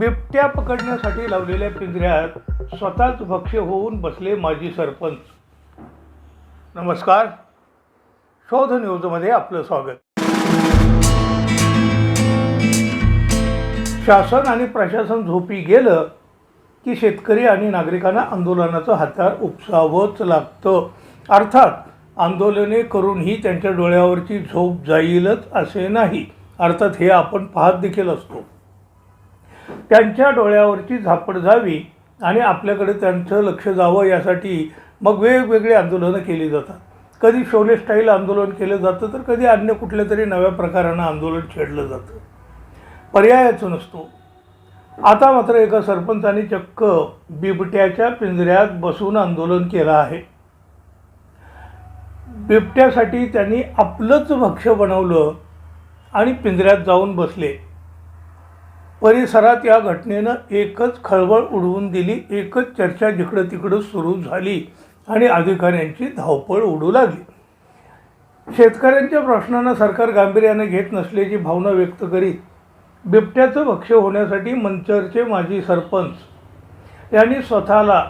बिबट्या पकडण्यासाठी लावलेल्या पिंजऱ्यात स्वतःच भक्ष्य होऊन बसले माजी सरपंच. नमस्कार. शोध न्यूजमध्ये आपलं स्वागत. शासन आणि प्रशासन झोपी गेलं की शेतकरी आणि नागरिकांना आंदोलनाचं हातार उपसावंच लागतं. अर्थात आंदोलने करूनही त्यांच्या डोळ्यावरची झोप जाईलच असे नाही. अर्थात हे आपण पाहत देखील असतो. त्यांच्या डोळ्यावरची झापड जावी आणि आपल्याकडे त्यांचं लक्ष जावं यासाठी मग वेगवेगळी आंदोलनं केली जातात. कधी शोले स्टाईल आंदोलन केलं जातं तर कधी अन्य कुठल्या तरी नव्या प्रकारानं आंदोलन छेडलं जातं. पर्यायाचं नसतो. आता मात्र एका सरपंचाने चक्क बिबट्याच्या पिंजऱ्यात बसून आंदोलन केलं आहे. बिबट्यासाठी त्यांनी आपलंच भक्ष्य बनवलं आणि पिंजऱ्यात जाऊन बसले. परिसरात या घटनेनं एकच खळबळ उडवून दिली एकच चर्चा जिकडं तिकडं सुरू झाली आणि अधिकाऱ्यांची धावपळ उडू लागली. शेतकऱ्यांच्या प्रश्नांना सरकार गांभीर्याने घेत नसल्याची भावना व्यक्त करीत बिबट्याचं भक्ष्य होण्यासाठी मंचरचे माजी सरपंच यांनी स्वतःला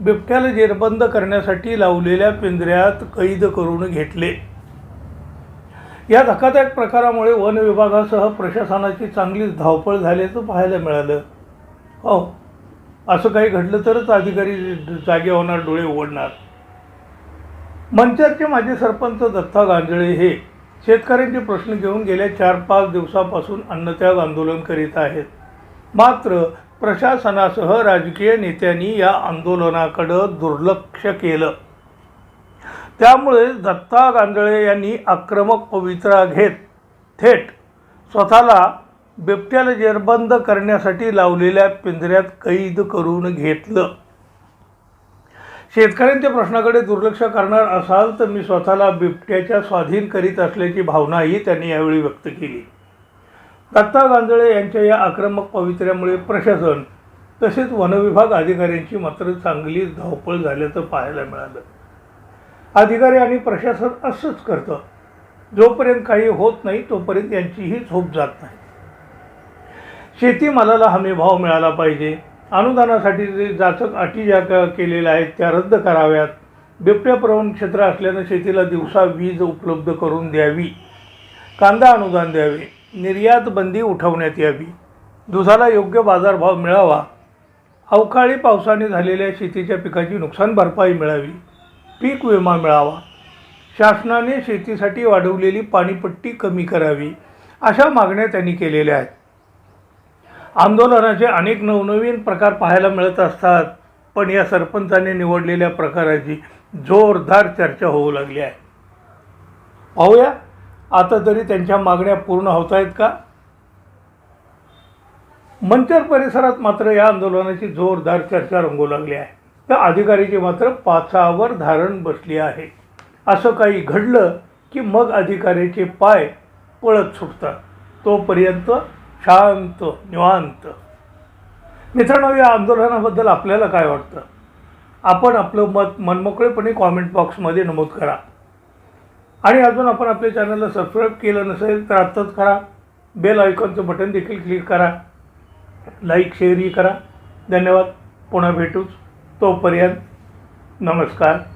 बिबट्याला जेरबंद करण्यासाठी लावलेल्या पिंजऱ्यात कैद करून घेतले. या धक्कादायक प्रकारामुळे वन विभागासह प्रशासनाची चांगलीच धावपळ झाल्याचं पाहायला मिळालं. हो असं काही घडलं तरच अधिकारी जागे होणार डोळे उघडणार. मंचरचे माजी सरपंच दत्ता गांजळे हे शेतकऱ्यांचे प्रश्न घेऊन गेल्या चार पाच दिवसापासून अन्नत्याग आंदोलन करीत आहेत. मात्र प्रशासनासह राजकीय नेत्यांनी या आंदोलनाकडं दुर्लक्ष केलं. त्यामुळे दत्ता गांजळे यांनी आक्रमक पवित्रा घेत थेट स्वतःला बिबट्याला जेरबंद करण्यासाठी लावलेल्या पिंजऱ्यात कैद करून घेतलं. शेतकऱ्यांच्या प्रश्नाकडे दुर्लक्ष करणार असाल तर मी स्वतःला बिबट्याच्या स्वाधीन करीत असल्याची भावनाही त्यांनी यावेळी व्यक्त केली. दत्ता गांजळे यांच्या या आक्रमक पवित्र्यामुळे प्रशासन तसेच वनविभाग अधिकाऱ्यांची मात्र चांगलीच धावपळ झाल्याचं पाहायला मिळालं. अधिकारी आणि प्रशासन असंच करतं. जोपर्यंत काही होत नाही तोपर्यंत यांचीही झोप जात नाही. शेतीमालाला हमी भाव मिळाला पाहिजे. अनुदानासाठी जे जाचक अटी ज्या क- केलेल्या आहेत त्या रद्द कराव्यात. बिबट्या प्रवण क्षेत्र असल्यानं शेतीला दिवसा वीज उपलब्ध करून द्यावी. कांदा अनुदान द्यावे. निर्यात बंदी उठवण्यात यावी. दुधाला योग्य बाजारभाव मिळावा. अवकाळी पावसाने झालेल्या शेतीच्या पिकाची नुकसान भरपाई मिळावी. पीक विमा मिळावा. शासनाने शेतीसाठी वाढवलेली पाणीपट्टी कमी करावी अशा मागण्या त्यांनी केलेल्या आहेत. आंदोलनाचे अनेक नवनवीन प्रकार पाहायला मिळत असतात पण या सरपंचाने निवडलेल्या प्रकाराची जोरदार चर्चा होऊ लागली आहे. पाहूया आता तरी त्यांच्या मागण्या पूर्ण होत आहेत का? मंचर परिसरात मात्र या आंदोलनाची जोरदार चर्चा रंगू लागली आहे. तर अधिकारीची मात्र पाचावर धारण बसली आहे. असं काही घडलं की मग अधिकाऱ्याचे पाय पळत सुटतात. तोपर्यंत शांत निवांत. मित्रांनो या आंदोलनाबद्दल आपल्याला काय वाटतं? आपण आपलं मत मनमोकळेपणे कॉमेंट बॉक्समध्ये नमूद करा. आणि अजून आपण आपल्या चॅनलला सबस्क्राईब केलं नसेल तर आत्ताच करा. बेल आयकॉनचं बटन देखील क्लिक करा. लाईक शेअरही करा. धन्यवाद. पुन्हा भेटूच. तोपर्यंत नमस्कार.